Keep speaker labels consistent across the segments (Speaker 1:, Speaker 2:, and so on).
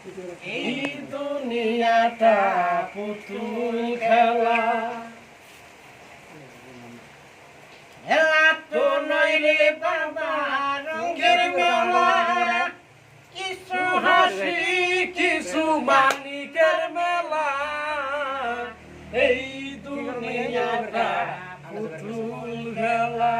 Speaker 1: এই দুনিয়াটা পুতুল খেলা। খেলা তো রে বাবা রঙের মেলা। কিছু হাসি, কিছু মেলা। এই দুনিয়াটা পুতুল খেলা।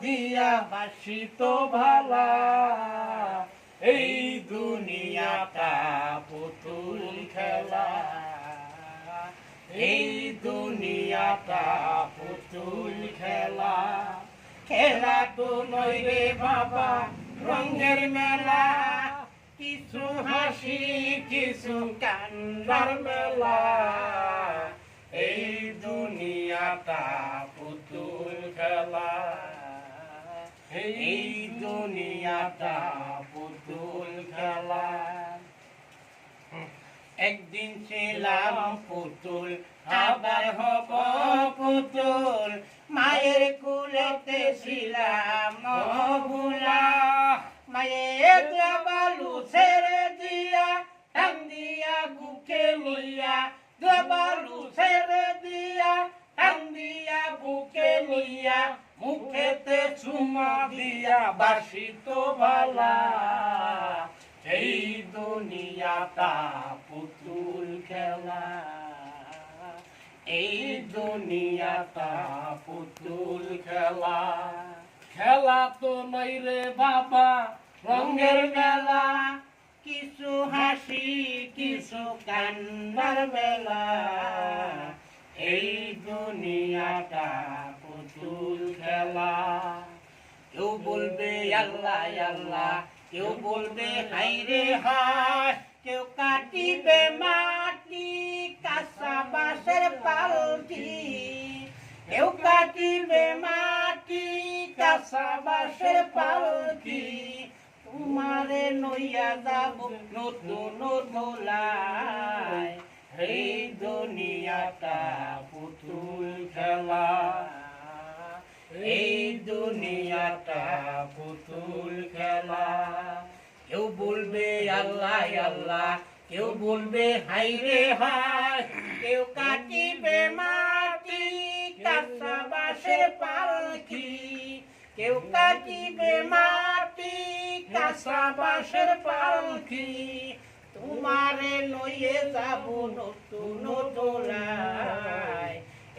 Speaker 1: দিয়া বাসি তো ভালা। এই দুনিয়াটা পুতুল খেলা। এই দুনিয়াটা পুতুল খেলা। খেলা তো নয় রে বাবা, রঙের মেলা। কিছু হাসি, কিছু কান্দার মেলা। এই দুনিয়াটা পুতুল খেলা। এই দুনিয়াটা পুতুল খেলা। একদিন ছিলাম পুতুল, আবার হব পুতুল। মায়ের কুলেতে ছিলাম ভুলা মায়ের বালু ছেড়ে দিয়া টান দিয়া বুকে লইয়া বালু ছেড়ে দিয়া মুখেতে চুমা দিয়া বাসি তো ভালা এই দুনিয়াটা পুতুল খেলা। এই দুনিয়াটা পুতুল খেলা। খেলা তো নই রে বাবা, রঙের মেলা। কিছু হাসি, কিছু কান্নার মেলা। এই দুনিয়াটা পুতুল খেলা। কেউ বলবে, আল্লাহ আল্লাহ। কেউ বলবে হাই রে কেউ কাটিবে মাটি, কাঁচা বাঁশের পালকি কেউ কাটিবে মাটি, কাঁচা বাঁশের তোমারে নইয়া যাব নতুন দোলায় এই দুনিয়াটা পুতুল খেলা। এই দুনিয়াটা পুতুল খেলা। কেউ বলবে, আল্লাহ আল্লাহ। কেউ বলবে হাই রে হাই কেউ কাটিবে মাটি বাঁশের পালকি। কেউ কাটিবে মাটি কাঁচা বাঁশের পালকি। তোমারে নইয়ে যাব নতুন দোলায়।